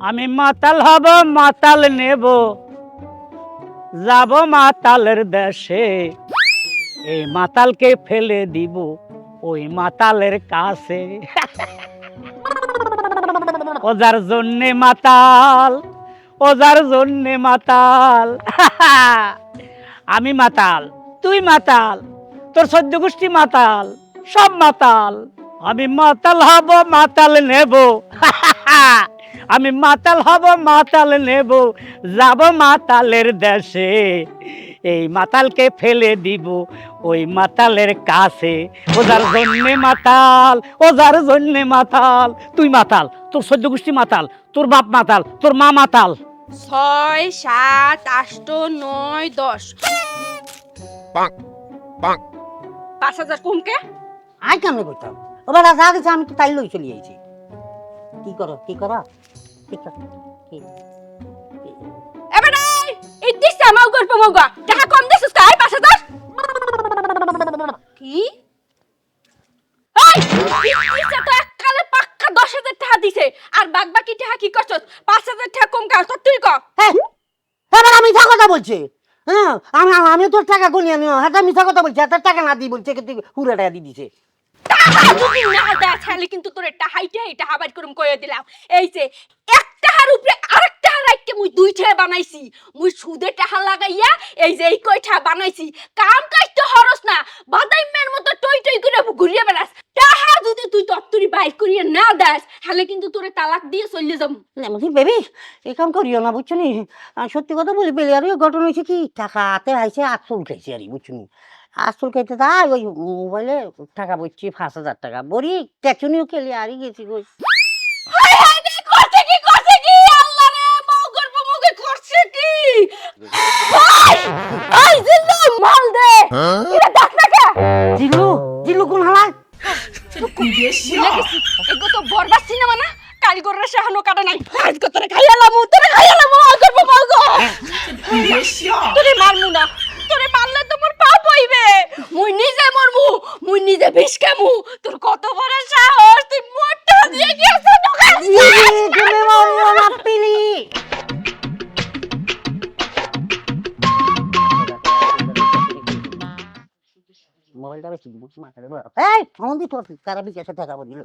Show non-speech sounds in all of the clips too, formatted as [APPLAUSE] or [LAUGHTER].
আমি মাতাল হব, মাতাল নেব। যাব মাতালের দেশে। এই মাতালকে ফেলে দিব, ওই মাতালের কাছে। ওজার জন্যে মাতাল ওজার জন্যে মাতাল। আমি মাতাল, তুই মাতাল, তোর সদ্য গোষ্ঠী মাতাল, সব মাতাল। আমি মাতাল হব, মাতাল নেব। [LAUGHS] আমি মাতাল হব মাতাল নেব যাব মাতালের দেশে। এই মাতালকে ফেলে দিব ওই মাতালের কাছে। ওজার জন্যে মাতাল ওজার জন্যে মাতাল। তুই মাতাল তোর সদ্য গোষ্ঠী মাতাল তোর বাপ মাতাল তোর মা মাতাল। ছয় সাত আষ্ট নয় দশ। পাঁচ হাজার কমকে? আই কেমনে করতাম? ও যা দিছে আমি তো তাই লই চলে আইছি। কি করো কি করো? এই দিস আমাও গল্প মগা। টাকা কম দিছিস কাই পাঁচ হাজার কি? এই দিছে তো পাক্কা দশ হাজার টাকা দিছে। আর বাদ বাকি টাকা কি করছস? পাঁচ হাজার টাকা কম কাজ তুই ক। হ্যাঁ আমি মিথ্যা কথা বলছি। হ্যাঁ আমি আমি তোর টাকা গুনি আমি হ্যাঁ মিথ্যা কথা বলছি। এত টাকা না দিই বলছে তুই পুরো টাকা দিয়ে দিছে। যদি না দেয়, তাহলে কিন্তু তোর একটা হাইটে এটা হাবার করুম কয়ে দিলাম। এই যে এক টাকার উপরে আরেক টাকা রাখতে মুই দুই টাকা বানাইছি। মুই সুদে টাকা লাগাইয়া এই যে এই কয়টা বানাইছি। কাম কাজ তো হরস না বাদাইমের মতো টই টই করে ঘুরিয়ে বেড়াস। টাকা যদি তুই তত্তরি বাইর করিয়ে না দাস, তাহলে কিন্তু তোরে তালাক দিয়ে চলে যাম। না বলছি বেবি এই কাম করিও না, বুঝছ নি? আর সত্যি কথা বলি বেলি আর ঘটনা হয়েছে কি টাকা হাতে আইছে আটশো উঠেছে আর বুঝছ আটশো খাইতে তাই ওই মোবাইলে টাকা বলছি পাঁচ হাজার টাকা। বড়ি টেচুনিও খেলি আরই গেছি কই। [LAUGHS] মাল দে। রে ফোন দি তোর কারা বিকাশে টাকা বদিল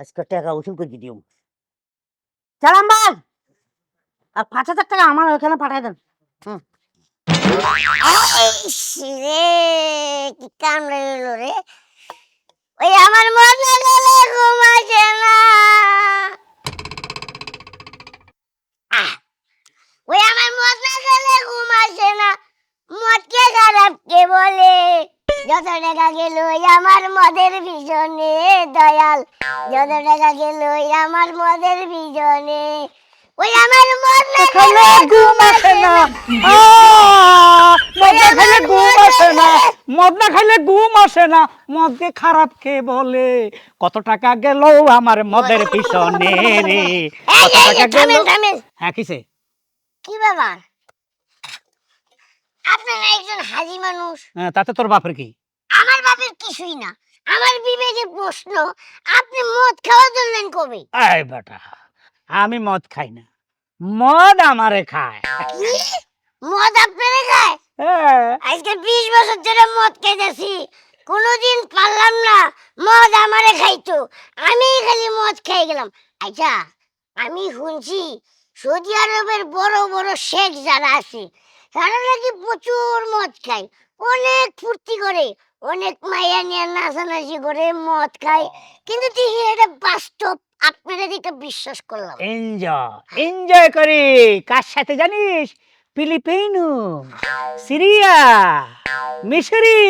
আজকে টাকা উসুল করে দিও। চালাম বাল আর পাঁচ হাজার টাকা আমার ওখানে পাঠাই দেন। হুম। রে, কি কামড়ে রে। ওই ঘুম না। ওই আমার মনে গেলে ঘুম আসে না। মদকে খারাপ কে বলে। যত টাকা গেল আমার মদের ভীষণে দয়াল। যত টাকা গেল আমার মদের ভীষণে ওই আমার মনে খাইলে ঘুম আসে না। মদ না খাইলে ঘুম আসে না। মদ না খাইলে ঘুম আসে না। মদকে খারাপ কে বলে? কত টাকা গেল আমার মদের পিছনে? রে কত টাকা গেল। হ্যাঁ কিসে? কি ব্যাপার? আপনারা একজন হাজি মানুষ। হ্যাঁ, তাতে তোর বাপের কি? আমার বাপের কিছুই না। আমার প্রশ্ন আপনি মদ খাওয়া ধরলেন কবে? এই বেটা আমি মদ খাই না। মদ আমারে খায়। কি? মদ আপনারা খায়? হ্যাঁ, আজকে বিশ বছর ধরে মদ খাইতেছি কোনোদিন পারলাম না মদ আমারে খাইতো। আমি খালি মদ খেয়ে গেলাম। আচ্ছা আমি শুনছি সৌদি আরবের বড় বড় শেখ যারা আছে তারা নাকি প্রচুর মদ খায় অনেক ফুর্তি করে অনেক মাইয়া নিয়ে নাচানাচি করে মদ খায় কিন্তু দেখি এটা বাস্তব আপনারা দিকে বিশ্বাস করলাম। এনজয় এনজয় করি। কার সাথে জানিস? ফিলিপিনো সিরিয়া মিশরি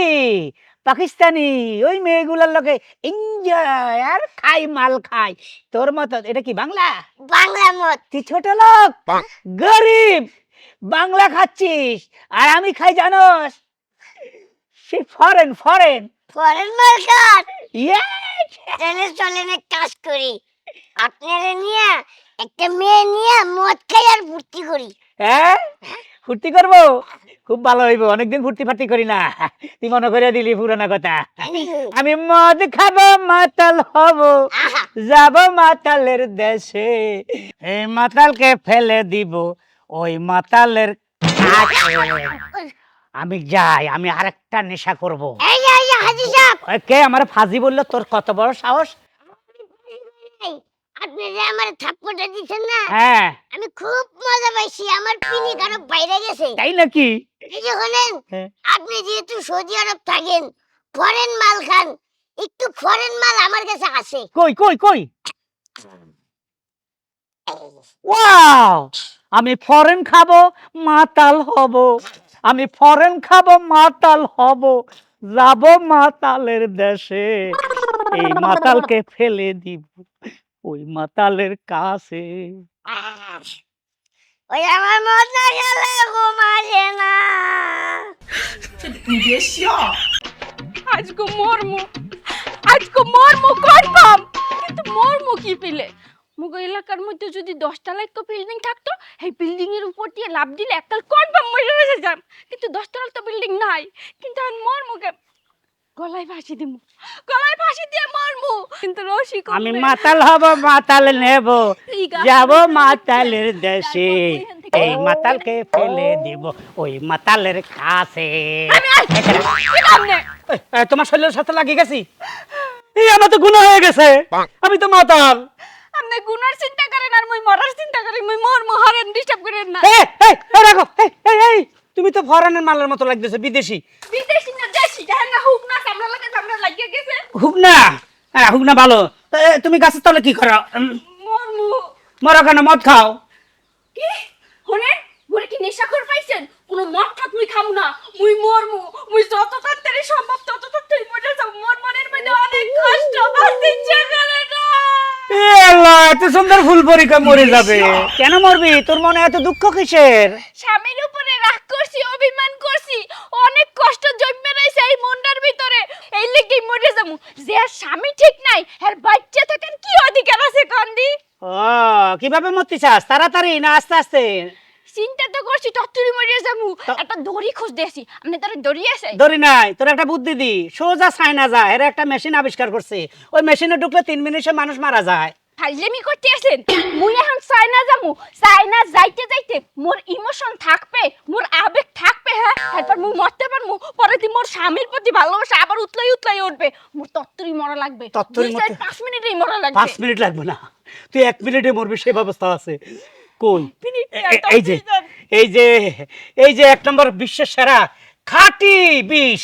পাকিস্তানি। ওই মেয়েগুলোর লোকে এনজয় আর খাই মাল খাই। তোর মত এটা কি বাংলা? বাংলা মত তুই ছোট লোক? গরিব। বাংলা খাচ্ছিস আর আমি খাই জানোস? সে ফরেন ফরেন ফরেন চলেন কাজ করি। আপনারা নিয়ে একটা মেয়ে নিয়ে মদ খাই আর ফুর্তি করি। হ্যাঁ? ফুর্তি করব? খুব ভালো হইব অনেকদিন ফুর্তি ফার্তি করি না। তুই মনে করে দিলি পুরানা কথা। আমি মদ খাব মাতাল হব। যাব মাতালের দেশে। এই মাতালকে ফেলে দিব। ওই মাতালের আমি যাই আমি আরেকটা নেশা করব। এই এই যে সাহেব! কে আমার ফাজি বলল? তোর কত বড় সাহস? আপনি যে আমার থাপ্পড়টা দিচ্ছেন না হ্যাঁ। আমি খুব মজা পাইছি আমার পিনি কারও বাইরে গেছে। তাই নাকি? এই যে শোনেন হ্যাঁ। আপনি যেহেতু সৌদি আরব থাকেন ফরেন মাল খান একটু ফরেন মাল আমার কাছে আছে। কই কই কই? ওয়াও! আমি ফরেন খাব মাতাল হব। আমি ফরেন খাব মাতাল হব। যাব মাতালের দেশে। এই মাতালকে ফেলে দিব ওই মাতালের কাছে। ওই আমার মদ না। খেলে ঘুম আসে না আজকে মরমু আজকে মরমু কনফার্ম। কিন্তু মরমু কি পেলে? মুগো এলাকার মধ্যে যদি বিল্ডিং থাকতো বিল্ডিং এর উপর দিয়ে লাভ দিলে একটা কনফার্ম মরে যাম কিন্তু দশতলা তো বিল্ডিং নাই। কিন্তু আমি মরমু কে গলায় ফাঁসি দিমু। গলায় ফাঁসি দিয়ে মরমু। কিন্তু আমি মাতাল হব মাতাল নেব। যাব মাতালের দেশে। এই মাতালকে ফেলে দিব ওই মাতালের কাছে। তোমার শরীরের সাথে লাগিয়ে গেছি? এই আমার তো গুণ হয়ে গেছে। আমি তো মাতাল। আপনি গুনার চিন্তা করেন আর মুই মরার চিন্তা করি মুই মরমু হরেন ডিস্টার্ব করেন না। এই, এই, এই, রাখো এই, এই, এই, তুমি তো ফরেনের মালের মতো লাগতেছে বিদেশি। বিদেশি না দেশি দেখেন না হুক না সামনে লাগে সামনে লাগিয়ে গেছে। হুক না হ্যাঁ হুক না ভালো তুমি গাছের তলে কি করো? মরমু। মরো কেন মদ খাও? কি? হনে বলে কি নেশা করে পাইছেন? কোনো মদ ঠাক মুই খামু না। মুই মরমু। মুই যত তাড়াতাড়ি সম্ভব তত তাড়াতাড়ি মরে যাব মোর মনের মধ্যে অনেক কষ্ট বাঁচতে ইচ্ছে করে এত সুন্দর ফুল পরীক্ষা মরে যাবে। কেন মরবি? তোর মনে এত দুঃখ কিসের? স্বামীর উপরে রাগ করছি অভিমান করছি অনেক কষ্ট জন্মে রয়েছে এই মনটার ভিতরে। এই মরে যে স্বামী ঠিক নাই আর বাচ্চা থাকার কি অধিকার আছে কান্দি? ও কীভাবে মরতে চাস? তাড়াতাড়ি না আস্তে আস্তে। চিন্তা তো করছি তত্তরি মরে যাব একটা দড়ি খোঁজ দিয়েছি আপনি তার দড়ি আছে। ধরি নাই তোর একটা বুদ্ধি দি। সোজা চায়না যা এর একটা মেশিন আবিষ্কার করছে ওই মেশিনে ঢুকলে তিন মিনিটে মানুষ মারা যায়। ফাইজলামি করতে আছেন মুই এখন চাইনা যামু চাইনা যাইতে যাইতে মোর ইমোশন থাকবে মোর আবেগ থাকবে হ্যাঁ তারপর মুই মরতে পারমু পরে দি মোর স্বামীর প্রতি ভালোবাসা আবার উতলাই উতলাই উঠবে। মোর তত্তরি মরা লাগবে। তত্তরি পাঁচ মিনিটেই মরা লাগবে। পাঁচ মিনিট লাগবে না। তুই এক মিনিটে মরবি সে ব্যবস্থা আছে। কই? এ- এই যে এই যে এই যে এক নম্বর বিশ্বের সেরা খাঁটি বিষ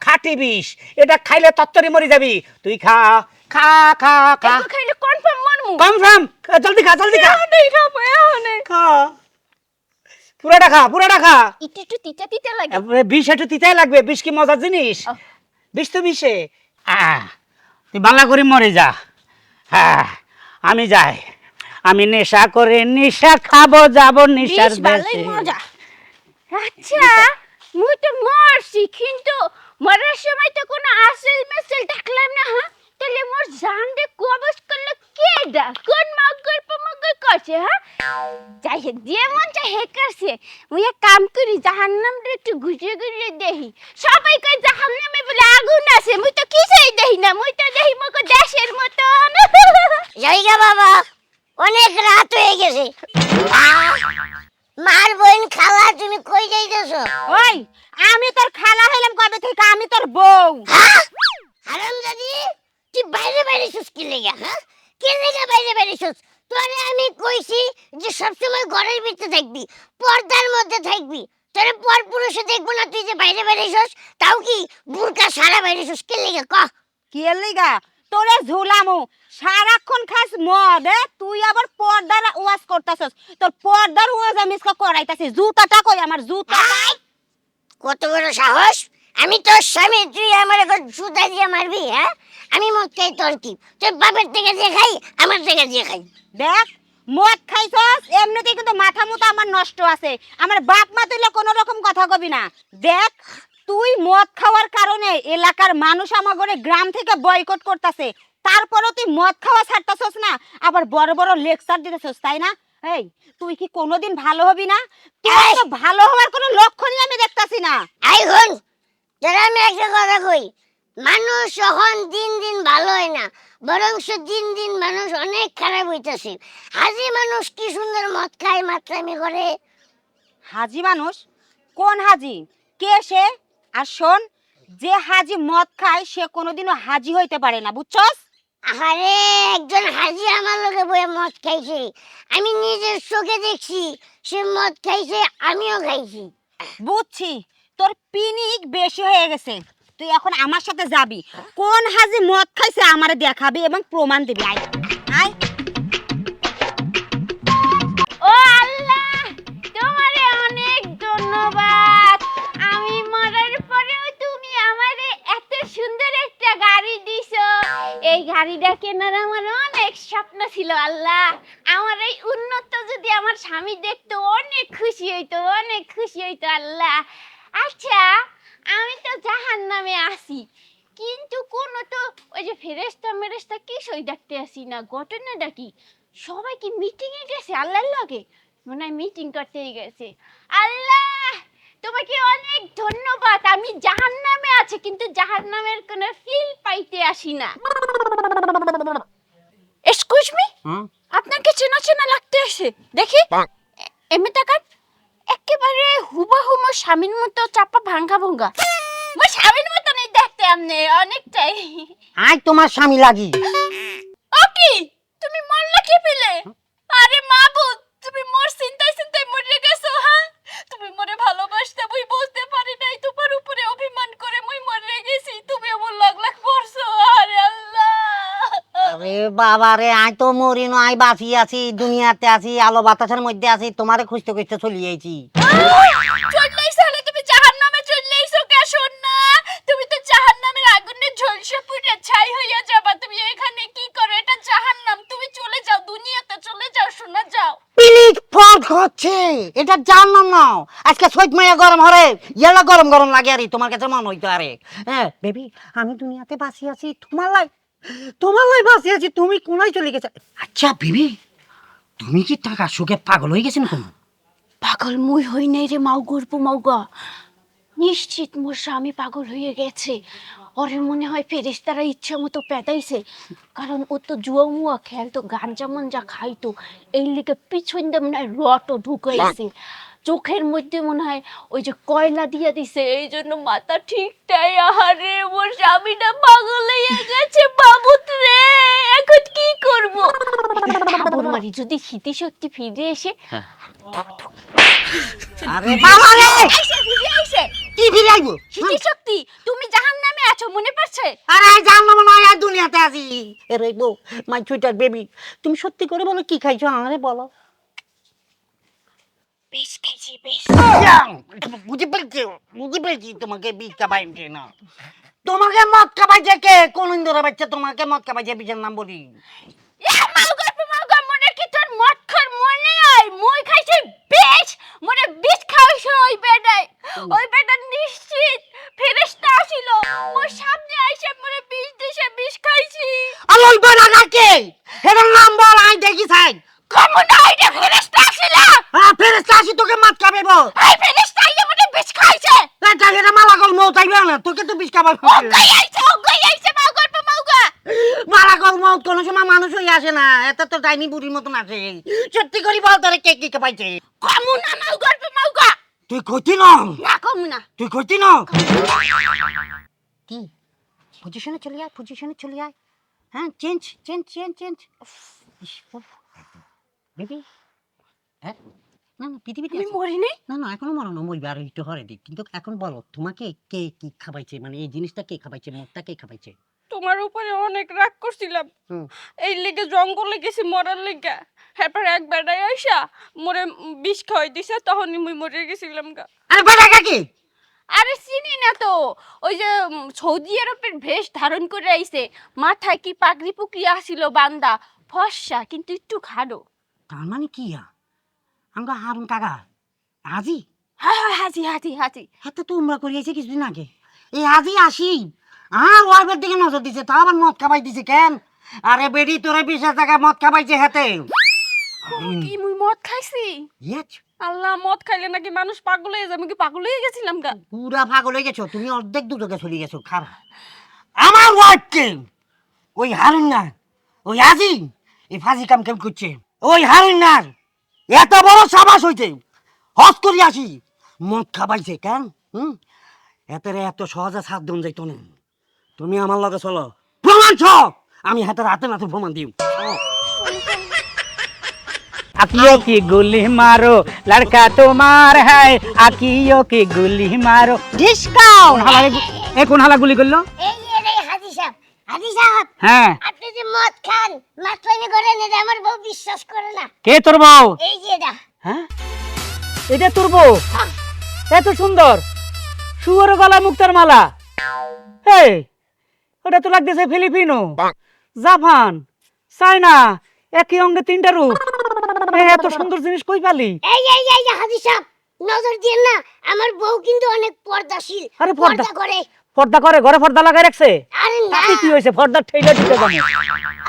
খাঁটি বিষ এটা খাইলে তত্তরি মরে যাবি। তুই খা খা খা খা। খাইলে কনফার্ম মরমু। কনফার্ম জলদি খা জলদি খা। খাব এখনই। খা। পুরাটা খা পুরাটা খা। একটু একটু তিতা তিতা লাগে। এবারে বিষ একটু তিতাই লাগবে বিষ কি মজার জিনিস। বিষ তো বিষে। আহ, তুই বালা করে মরে যা। হ্যাঁ আমি যাই। আমি নেশা করে নেশা খাব যাব নেশার দেশে। মজা। আচ্ছা মুই তো মরছি কিন্তু মরার সময় তো কোনো আসল মেসেল ডাকলাম না হ্যাঁ? তাহলে মোর জান রে কবজ করল কে ডা কোন মগর পমগর করছে হ্যাঁ? যাই হোক যে মন চাই হে করছে। মুই এক কাম করি জাহান্নাম রে একটু ঘুরে ঘুরে দেখি। সবাই কই জাহান্নামে বলে আগুন আছে। মুই তো কিছুই দেখি না মুই তো দেখি মগো দেশের মতন। জায়গা বাবা। অনেক রাত হয়ে গেছে। মার বোন খালা তুমি কই যাইতেছো? ওই আমি তোর খালা হইলাম কবে থেকে? আমি তোর বউ। হারাম দাদি তুই বাইরে বাইরে শুস কি লেগে হ্যাঁ? কি লেগে বাইরে বাইরে শুস তোরে আমি কইছি যে সবসময় ঘরের ভিতরে থাকবি পর্দার মধ্যে থাকবি। তোরে পর পুরুষে দেখব না তুই যে বাইরে বাইরে শুস তাও কি বুরকা সারা বাইরে শুস কি লেগে ক? কি লিগা? তোরে ঝুলামু। সারাক্ষণ খাস মদ তুই আবার পর্দার ওয়াজ করতাছস। তোর পর্দার ওয়াজ আমি ইসকা করাইতাছি। জুতাটা কই? আমার জুতা। কত বড় সাহস! আমি তোর স্বামী তুই আমার এখন জুতা দিয়ে মারবি হ্যাঁ? আমি মদ খাই তোর কি? তোর বাপের থেকে দিয়ে খাই আমার থেকে দিয়ে খাই। দেখ মদ খাইছস এমনিতেই কিন্তু মাথা মুথা আমার নষ্ট আছে। আমার বাপ মা তুইলে কোনো রকম কথা কবি না। দেখ তুই মদ খাওয়ার কারণে এলাকার মানুষ আমার ঘরে গ্রাম থেকে বয়কট করতেছে। তারপরও তুই মদ খাওয়া ছাড়তাছস না আবার বড় বড় লেকচার দিতেছস তাই না? এই তুই কি কোনোদিন ভালো হবি না? তুই তো ভালো হওয়ার কোনো লক্ষণই আমি দেখতাছি না। আই হন যারা আমি একটা কথা কই মানুষ যখন দিন দিন ভালো হয় না বরং দিন দিন মানুষ অনেক খারাপ হইতাছে। হাজি মানুষ কি সুন্দর মদ খায় মাত্রামি করে? হাজি মানুষ? কোন হাজি? কে সে? আর শোন যে হাজি মদ খায় সে কোনোদিনও হাজি হইতে পারে না বুঝছস? আরে একজন হাজি আমার লোকে বয়ে মদ খাইছে। আমি নিজের চোখে দেখছি সে মদ খাইছে আমিও খাইছি। বুঝছি তোর পিনিক বেশি হয়ে গেছে। তুই এখন আমার সাথে যাবি। কোন হাজি মদ খাইছে আমারে দেখাবি এবং প্রমাণ দিবি। আয়। আয়। সুন্দর একটা গাড়ি দিছো। এই গাড়িটা কেনার আমার অনেক স্বপ্ন ছিল, আল্লাহ। আমার এই উন্নত যদি আমার স্বামী দেখতো, অনেক খুশি হইতো, অনেক খুশি হইতো, আল্লাহ। আচ্ছা আমি তো জাহান নামে আসি কিন্তু কোনো তো ওই যে ফেরেস্তা মেরেস্তা কিছুই দেখতে আসি না, ঘটনাটা কি? সবাই কি মিটিং এ গেছে আল্লাহর লগে? মনে হয় মিটিং করতেই গেছে। আল্লাহ তোমাকে অনেক ধন্যবাদ। আমি জাহান্নামে আছি কিন্তু জাহান্নামের কোনো ফিল পাইতে আসি না। এক্সকিউজ মি আপনাকে চেনা চেনা লাগতে আসে। দেখি। এ- এমনি তাকান একেবারে হুবাহু মোর স্বামীর মতো চাপা ভাঙ্গা ভঙ্গা। মোর স্বামীর মতো নেই দেখতে আপনি অনেকটাই। আজ তোমার স্বামী লাগি। ওকি তুমি মরলা কি পেলে? আরে মাবুদ তুমি মোর চিন্তায় চিন্তায় মরে গেছো হ্যাঁ মরে ভালোবাসতে মুই বুঝতে পারি নাই। তোমার উপরে অভিমান করে মুই মরে গেছি। তুমি আমার লাগ লাগ পড়ছো আরে আল্লাহ! আরে বাবা রে আই তো মরি না আই বাঁচি আছি দুনিয়াতে আছি আলো বাতাসের মধ্যে আছি তোমারে খুঁজতে খুঁজতে চলে আইছি। চললেই সালে তুমি জাহান্নামে চললেইছো কে শোন না। তুমি তো জাহান্নামের আগুনে ঝলসে পুড়ে ছাই হইয়া যাবা। তুমি এখানে কি করো? এটা জাহান্নাম। তুমি চলে যাও চলে যাও শোনা যাও। পিলিক ফট হচ্ছে এটা জানলাম না। আজকে সৈত মাইয়া গরম হরে ইয়ালা গরম গরম লাগে আরে তোমার কাছে মন হইতো আরে। হ্যাঁ বেবি আমি দুনিয়াতে বাঁচি আছি তোমার লাই তোমার লাই বাঁচি আছি তুমি কোনায় চলে গেছে? আচ্ছা বেবি তুমি কি টাকা সুখে পাগল হয়ে গেছেন কোন? পাগল মুই হই নাই রে মাও গর্ব মাউগা নিশ্চিত মোর স্বামী পাগল হয়ে গেছে। ওরে মনে হয় ফেরেস্তারা ইচ্ছা মতো পেদাইছে। কারণ ও তো জুয়া মুয়া খেলতো গাঞ্জা মঞ্জা খাইতো এই লিগে পিছন দিয়ে মনে হয় রটও ঢুকাইছে। চোখের মধ্যে মনে হয় ওই যে কয়লা দিয়ে দিছে এই জন্য মাথা ঠিকটাই আহারে মোর স্বামীটা পাগল হয়ে গেছে বাবুত রে এখন কি করব? ঠাকুর মারি যদি স্মৃতিশক্তি ফিরে এসে আরে বাবা রে! কি ফিরে আইবো? স্মৃতিশক্তি তুমি জাহান আছো মনে পড়ছে? আরে আই জানলাম না আর দুনিয়াতে আছি। এরে বউ মাই সুইটার বেবি তুমি সত্যি করে বলো কি খাইছো আমারে বলো। বেশ খাইছি বেশ। বুঝে পেরেছি? বুঝে পেরেছি তোমাকে বিষ না। তোমাকে মদ খাবাইছে কে? কোন ইন্দোরা বাচ্চা তোমাকে মদ খাবাইছে বিষের নাম বলি। তোর মদ খার হয় মই খাইছি বেশ মনে বিষ খাইছো ওই বেটাই ওই বেটা নিশ্চিত ফেরেশতা আসিল। মোর সামনে আইসে মনে বিষ দিছে বিষ খাইছি। আর ওই বেড়া কে এটার নাম বল আই দেখি সাই কমু না এটা ফেরেশতা আসিল। হ্যাঁ ফেরেস্তা আসি তোকে মদ খাবেব এই ফেরেশতা আইয়া মনে বিষ খাইছে। এটা এটা মালা কল মৌ চাইবে না? তোকে তো বিষ খাবার ও গাই আইছে ও গাই আইছে মাউগা মাউগা। মালা কল মৌ কোনো সময় মানুষ হয়ে আসে না। এত তো ডাইনি বুড়ির মতন আসে সত্যি করি বল তোরে কে কমু না মাউগা মাউগা। তুই কইতি ন? না কমু না। তুই কইতি ন? কি? পজিশনে চলে আয় পজিশনে চলে আয়। হ্যাঁ change change change change baby হ্যাঁ? না না পৃথিবীতে আমি আছে। মরি নাই না না এখনও মরো মরবে আর একটু হরে দিক। কিন্তু এখন বলো তোমাকে কে কি খাবাইছে? মানে এই জিনিসটা কে খাবাইছে? মদটা কে খাবাইছে? তোমার উপরে অনেক রাগ করছিলাম। এই লিগে জঙ্গলে গেছি মরার লিগে। এরপর এক বেড়াই আইসা মরে বিষ খাওয়াই দিছে তখনই মুই মরে গেছিলাম গা। আর বেটা কাকি আরে চিনি না তো। ওই যে সৌদি আরবের ভেষ ধারণ করে আইছে। মাথায় কি পাগড়ি পুকরি আসিল বান্দা? ফর্সা কিন্তু একটু খাড়ো। তার মানে কি আমরা হারুন কাকা আজি হ্যাঁ হ্যাঁ হাজি হাজি হাজি। এত তো উমরা করিয়েছে কিছুদিন আগে। এই আজি আসি আর ওয়াইফের দিকে নজর দিছে তা আবার মদ খাবাই দিছে কেন? আরে বেডি তোরে বিশ হাজার টাকা মদ খাবাইছে হাতে। কি মুই মদ খাইছি? ইয়েছ। আল্লাহ মদ খাইলে নাকি মানুষ পাগল হয়ে যাবে? আমি কি পাগল হয়ে গেছিলাম গা? পুরা পাগল হয়ে গেছো তুমি অর্ধেক দুটোকে চলে গেছো খারাপ আমার ওয়াইফকে ওই হারুন্নার ওই আজিম এই ফাঁসি কাম কেম করছে ওই হারুন্নার এত বড় সাবাস হইছে হস করি আসি মদ খাবাইছে কেন? হুম? এতেরে এত সহজে সাত দিন যাইতো না। তুমি আমার লগে চলো। প্রমাণ সব! আমি হাতে নাতে প্রমাণ দিও [LAUGHS] আকিও কি গুলি মারো? লড়কা তোমার হ্যায় আকিও কি গুলি মারো? রে- এ কোন হালা গুলি করল? এই রে হাজি সাহেব হাজি সাহেব হ্যাঁ। আপনি যে মদ খান মাতলামি করেন এটা আমার বউ বিশ্বাস করে না। কে তোর বউ? এই যে এটা। হ্যাঁ? এটা তোর বউ? এত সুন্দর। শুয়োর গলা মুক্তার মালা। এই ওটা তো লাগতেছে ফিলিপিনো। জাপান চায়না একই অঙ্গে তিনটা রূপ। এত সুন্দর জিনিস কই পালি? এই এই এই হাজি সাহেব নজর দিয়ে না আমার বউ কিন্তু অনেক পর্দাশীল আরে পর্দা। করে। পর্দা করে ঘরে পর্দা লাগাই রাখছে? আরে না। কি হয়েছে? পর্দা ঠেলে দিতে জানে।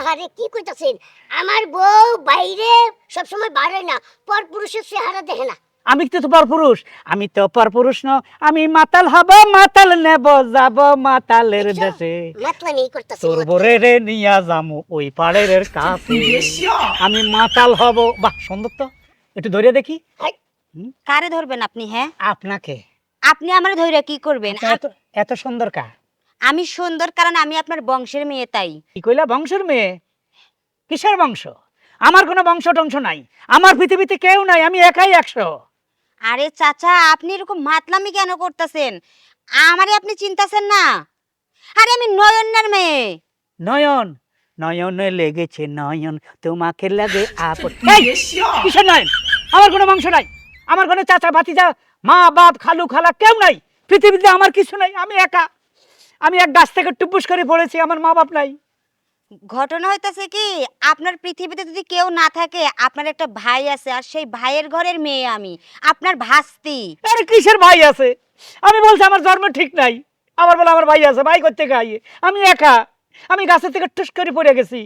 আরে কি কইতাছেন? আমার বউ বাইরে সবসময় বাইরে না পর পুরুষের চেহারা দেখে না। আমি তো তো পরপুরুষ? আমি তো পরপুরুষ ন আমি মাতাল হব মাতাল নেব যাব মাতালের দেশে। তোর বরে রে নিয়া যামু ওই পাড়ের কাছে। আমি মাতাল হব। বাহ সুন্দর তো। একটু ধরে দেখি। কারে ধরবেন আপনি হ্যাঁ? আপনাকে। আপনি আমার ধৈর্য কি করবেন? এত এত সুন্দর কা আমি সুন্দর কারণ আমি আপনার বংশের মেয়ে তাই। কি কইলা বংশের মেয়ে? কিসের বংশ? আমার কোনো বংশ টংশ নাই। আমার পৃথিবীতে কেউ নাই আমি একাই একশো। আরে চাচা আপনি এরকম মাতলামি কেন করতেছেন? আমারে আপনি চিন্তাছেন না? আরে আমি নয়নের মেয়ে। নয়ন নয়নে লেগেছে নয়ন তোমাকে লাগে [LAUGHS] আপন কিসের নয়ন? আমার কোনো মাংস নাই। আমার কোনো চাচা ভাতিজা মা বাপ খালু খালা কেউ নাই। পৃথিবীতে আমার কিছু নাই আমি একা। আমি এক গাছ থেকে টুপুস করে পড়েছি আমার মা বাপ নাই। ঘটনা হইতাছে কি আপনার পৃথিবীতে যদি কেউ না থাকে আপনার একটা ভাই আছে আর সেই ভাইয়ের ঘরের মেয়ে আমি আপনার ভাস্তি। আরে কিসের ভাই আছে? আমি বলছি আমার জন্ম ঠিক নাই। আমার বলে আমার ভাই আছে ভাই করতে গাই আমি একা আমি গাছের থেকে টুস করে পড়ে গেছি।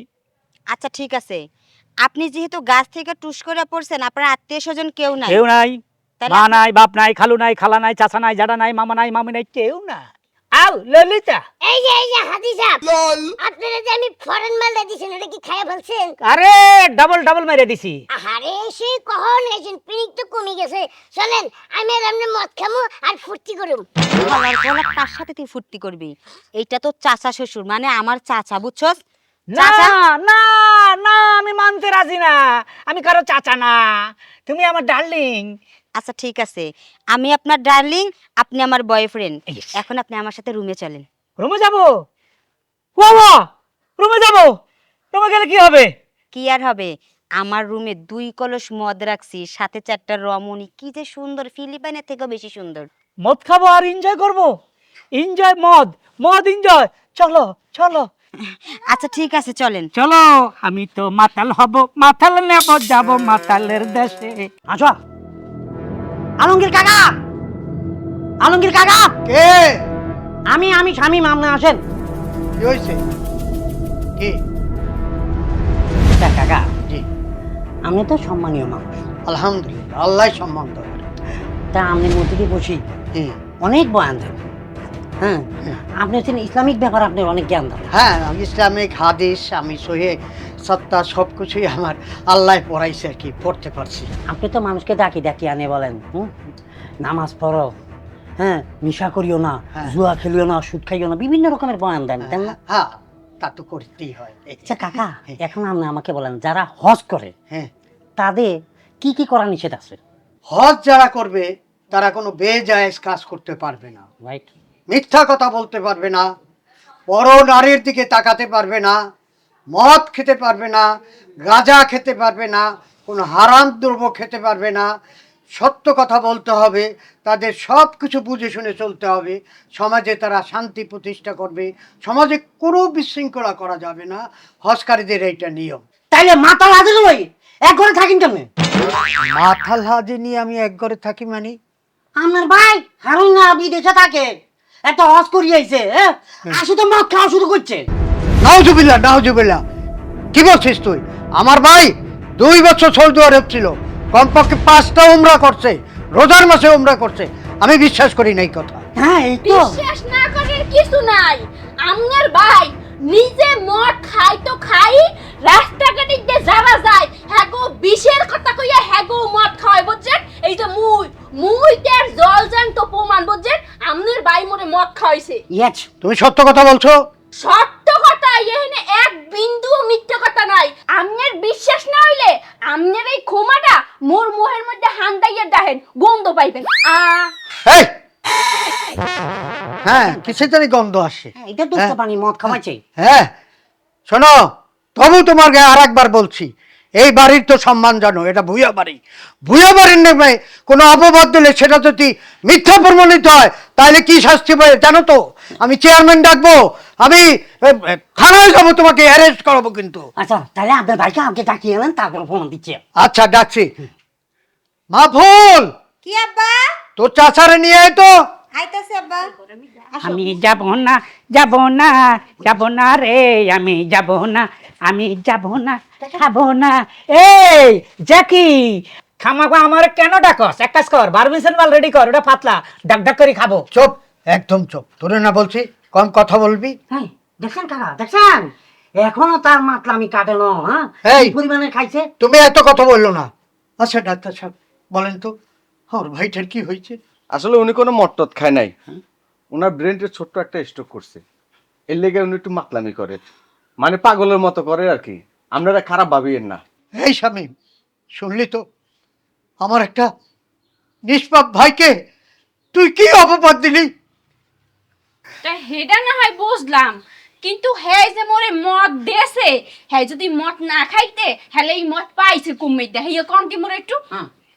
আচ্ছা ঠিক আছে। আপনি যেহেতু গাছ থেকে টুস করে পড়ছেন আপনার আত্মীয় স্বজন কেউ নাই? কেউ নাই। মা নাই বাপ নাই খালু নাই খালা নাই চাচা নাই জাডা নাই মামা নাই মামি নাই কেউ না আও ললিতা। এই যে এই যে হাজি সাহেব আপনারা যে আমি ফরেন মালটা দিছেন এটা কি খাইয়া ফেলছেন? আরে ডাবল ডাবল মেরে দিছি। আরে সেই কখন গেছেন পিনিক তো কমে গেছে। চলেন আমি আর আপনি মদ খামু আর ফুর্তি করুম। বলার বলার কার সাথে তুই ফুর্তি করবি? এইটা তো চাচা শ্বশুর মানে আমার চাচা বুঝছস? না না না আমি মানতে রাজি না। আমি কারও চাচা না। তুমি আমার ডার্লিং। আচ্ছা ঠিক আছে। আমি আপনার ডার্লিং আপনি আমার বয়ফ্রেন্ড এখন আপনি আমার সাথে রুমে চলেন। রুমে যাব? বাবা রুমে যাব? রুমে গেলে কি হবে? কি আর হবে? আমার রুমে দুই কলস মদ রাখছি সাথে চারটা রমণী কি যে সুন্দর ফিলিপাইনের থেকেও বেশি সুন্দর। মদ খাব আর এনজয় করব? এনজয় মদ মদ এনজয় চলো চলো। আচ্ছা ঠিক আছে চলেন। চলো আমি তো মাতাল হব মাতাল নেব যাব মাতালের দেশে। আসো। আলমগীর কাকা! আলমগীর কাকা! কে? আমি আমি স্বামী মামনা আসেন। কি হয়েছে? কি? কাকা। জি। আমি তো সম্মানীয় মানুষ। আলহামদুলিল্লাহ আল্লাহ সম্মান দেয় তা আমি মতিকে বসি অনেক বয়ান দেন হ্যাঁ। আপনি হচ্ছেন ইসলামিক ব্যাপার আপনার অনেক জ্ঞান দেন হ্যাঁ আমি ইসলামিক হাদিস আমি সহে সত্তা সব কিছুই আমার আল্লাহ পড়াইছে আর কি পড়তে পারছি। আপনি তো মানুষকে ডাকি ডাকি আনে বলেন হুম? নামাজ পড়ো হ্যাঁ নেশা করিও না হ্যাঁ। জুয়া খেলিও না সুদ খাইও না বিভিন্ন রকমের বয়ান দেন তাই না? হ্যাঁ তা তো করতেই হয়। আচ্ছা কাকা এখন আপনি আমাকে বলেন যারা হজ করে হ্যাঁ। তাদের কি কি করা নিষেধ আছে? হজ যারা করবে তারা কোনো বেজায়েজ কাজ করতে পারবে না। রাইট মিথ্যা কথা বলতে পারবে না পর নারীর দিকে তাকাতে পারবে না মদ খেতে পারবে না গাঁজা খেতে পারবে না কোনো হারাম দ্রব্য খেতে পারবে না। সত্য কথা বলতে হবে তাদের সব কিছু বুঝে শুনে চলতে হবে। সমাজে তারা শান্তি প্রতিষ্ঠা করবে সমাজে কোনো বিশৃঙ্খলা করা যাবে না হজকারীদের এইটা নিয়ম। তাইলে মাথা লাজে ওই এক ঘরে থাকেন কেমনে? মাথাল হাজে নিয়ে আমি এক ঘরে থাকি মানে? আমার ভাই হারুন না বিদেশে থাকে। একটা হজ করিয়েছে হ্যাঁ? আসু তো মদ খাওয়া শুরু করছে। নাওজুবিল্লা নাওজুবিল্লা কি বলছিস তুই? আমার ভাই দুই বছর সৌদি আরব ছিল কমপক্ষে পাঁচটা উমরা করছে রোজার মাসে উমরা করছে। আমি বিশ্বাস করি না এই কথা। হ্যাঁ এই তো। বিশ্বাস না করার কিছু নাই। আমনের ভাই নিজে মদ খাই তো খাই রাস্তাঘাটে যে যারা যায় হ্যাগো বিষের কথা কইয়া হ্যাগো মদ খাওয়াই বুঝছেন? এই যে মুই মুই তার জল তো প্রমাণ বুঝছেন? আমনের ভাই মোরে মদ খাওয়াইছে। ইয়েস তুমি সত্য কথা বলছো? সত্য কথা এখানে এক বিন্দু মিথ্যে কথা নাই। আমনের বিশ্বাস না হইলে আমনের এই খোমাটা মোর মোহের মধ্যে হান্দাইয়া দেখেন গন্ধ পাইবেন। আ। এই! হ্যাঁ কিসে জানি গন্ধ আসে। এটা দুষ্ট হ্যাঁ। পানি মদ খাওয়াইছে। হ্যাঁ শোনো। তবু তোমার গায়ে আর একবার বলছি এই বাড়ির তো সম্মান জানো এটা ভুয়া বাড়ি। ভুয়া বাড়ির নেমে কোনো অপবাদ দিলে সেটা যদি মিথ্যা প্রমাণিত হয় তাহলে কি শাস্তি পাবে জানো তো? আমি চেয়ারম্যান ডাকবো আমি থানায় যাব তোমাকে অ্যারেস্ট করাবো কিন্তু। আচ্ছা তাহলে আপনার ভাইকে আমাকে ডাকিয়ে এলেন তারপর ফোন দিচ্ছে। আচ্ছা ডাকছি। মা ফুল কি আব্বা? তোর চাচারে নিয়ে আয় তো। আইতাছে আব্বা। আমি যাব না যাব না যাব না রে আমি যাব না। আমি যাব না খাব না। এই জ্যাকি! খামাগো আমার কেন ডাকস? এক কাজ কর বারবিসেন মাল রেডি কর ওটা পাতলা ডাক ডাক করে খাব। চুপ একদম চুপ। তোরে না বলছি কম কথা বলবি? হ্যাঁ দেখছেন কাকা দেখছেন? এখনও তার মাতলামি কাটানো হ্যাঁ? এই! পরিমাণে খাইছে? তুমি এত কথা বলল না। আচ্ছা ডাক্তার সাহেব বলেন তো আমার ভাইটার কি হয়েছে? আসলে উনি কোনো মট্টত খায় নাই। ওনার ব্রেনটা ছোট্ট একটা স্ট্রোক করছে। এর লেগে উনি একটু মাতলামি করে। মানে পাগলের মতো করে আর কি। আপনারা খারাপ ভাবিয়েন না। এই স্বামী শুনলি তো? আমার একটা নিষ্পাপ ভাইকে তুই কি অপবাদ দিলি? তা হেডা না হয় বুঝলাম কিন্তু হ্যাঁ যে মোরে মদ দেছে হ্যাঁ যদি মদ না খাইতে হ্যালে এই মদ পাইছে কুমির দে হ্যাঁ কম কি মোরে একটু?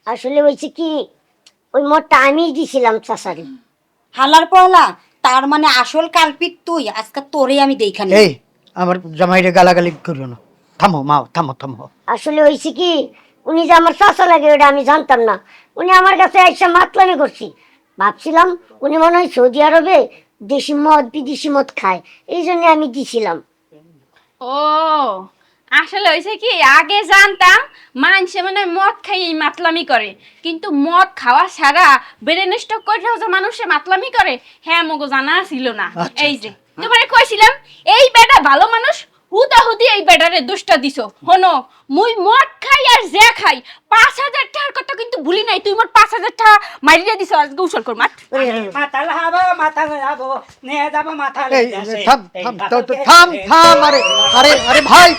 আসলে হয়েছে কি ওই মদটা আমিই দিছিলাম চাষারি হালার পহলা তার মানে আসল কালপিট তুই আজকে তোরে আমি দেখানি এই আমার জামাইরে গালাগালি করিও না। থামো মা থামো থামো। আসলে হয়েছে কি উনি যে আমার চাষা লাগে ওটা আমি জানতাম না। উনি আমার কাছে এসে মাতলামি করছি। ভাবছিলাম উনি মনে হয় সৌদি আরবে দেশি মদ বিদেশি মদ খায়। এই জন্য আমি দিছিলাম। ও আসলে হয়েছে কি আগে জানতাম মানুষে মানে মদ খাই মাতলামি করে। কিন্তু মদ খাওয়া ছাড়া ব্রেন স্টক করলেও যে মানুষে মাতলামি করে হ্যাঁ মগো জানা ছিল না। আচ্ছা, এই যে। তোমারে কইছিলাম এই বেটা ভালো মানুষ হুতা হুদি এই বেটারে দুষ্টা দিছো। হনো মুই মদ খাই আর যে খাই পাঁচ হাজার টাকার কথা কিন্তু ভুলি নাই তুই মোট পাঁচ হাজার টাকা মারিয়ে দিছো আজকে উসল কর মাঠ। মাথা লাগাবো মাথা লাগাবো নে যাব মাথা থাম থাম তো- তো থাম থাম আরে আরে আরে ভাই।